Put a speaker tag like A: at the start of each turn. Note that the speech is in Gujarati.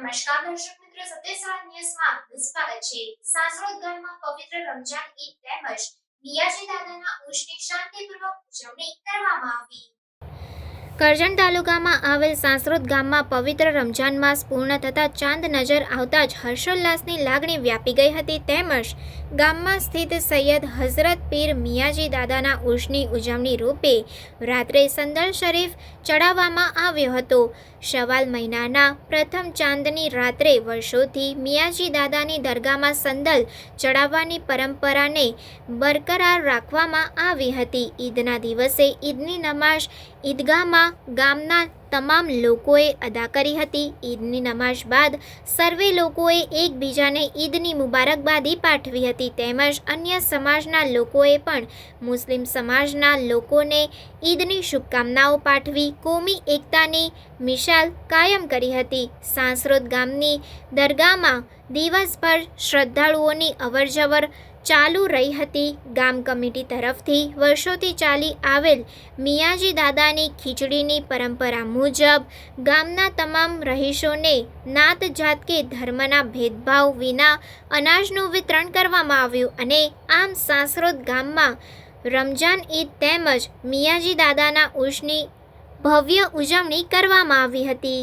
A: દર્શક મિત્રો સત્યસાર ન્યૂઝમાં આપનું સ્વાગત છે સાસરોદ ગામમાં પવિત્ર રમજાન ઈદ તેમજ મિયાજી દાદાના ઉર્ષની શાંતિપૂર્વક ઉજવણી કરવામાં આવી કરજણ તાલુકામાં આવેલ સાસરોદ ગામમાં પવિત્ર રમજાન માસ પૂર્ણ થતાં ચાંદ નજર આવતા જ હર્ષોલ્લાસની લાગણી વ્યાપી ગઈ હતી. તેમજ ગામમાં સ્થિત સૈયદ હઝરત પીર મિયાજી દાદાના ઉર્ષની ઉજવણી રૂપે રાત્રે સંદર શરીફ ચડાવવામાં આવ્યો હતો. શવાલ મહિનાના પ્રથમ ચાંદની રાત્રે વર્ષોથી મિયાજી દાદાની દરગાહમાં સંદલ ચડાવવાની પરંપરાને બરકરાર રાખવામાં આવી હતી. ઈદના દિવસે ઈદની નમાઝ ઈદગાહમાં ગામના તમામ લોકોએ અદા કરી હતી. ઈદની નમાઝ બાદ સર્વે લોકોએ એકબીજાને ઈદની મુબારકબાદી પાઠવી હતી. તેમજ અન્ય સમાજના લોકોએ પણ મુસ્લિમ સમાજના લોકોને ઈદની શુભકામનાઓ પાઠવી કોમી એકતાની મિશાલ કાયમ કરી હતી. સાંસરોદ ગામની દરગાહમાં દિવસભર શ્રદ્ધાળુઓની અવરજવર ચાલુ રહી હતી. ગામ કમિટી તરફથી વર્ષોથી ચાલી આવેલ મિયાજી દાદાની ખીચડીની પરંપરા મુજબ ગામના તમામ રહીશોને નાત જાત કે ધર્મના ભેદભાવ વિના અનાજનું વિતરણ કરવામાં આવ્યું અને આમ સાંસરોદ ગામમાં રમજાન ઈદ તેમજ મિયાજી દાદાના ઉર્ષની ભવ્ય ઉજવણી કરવામાં આવી હતી.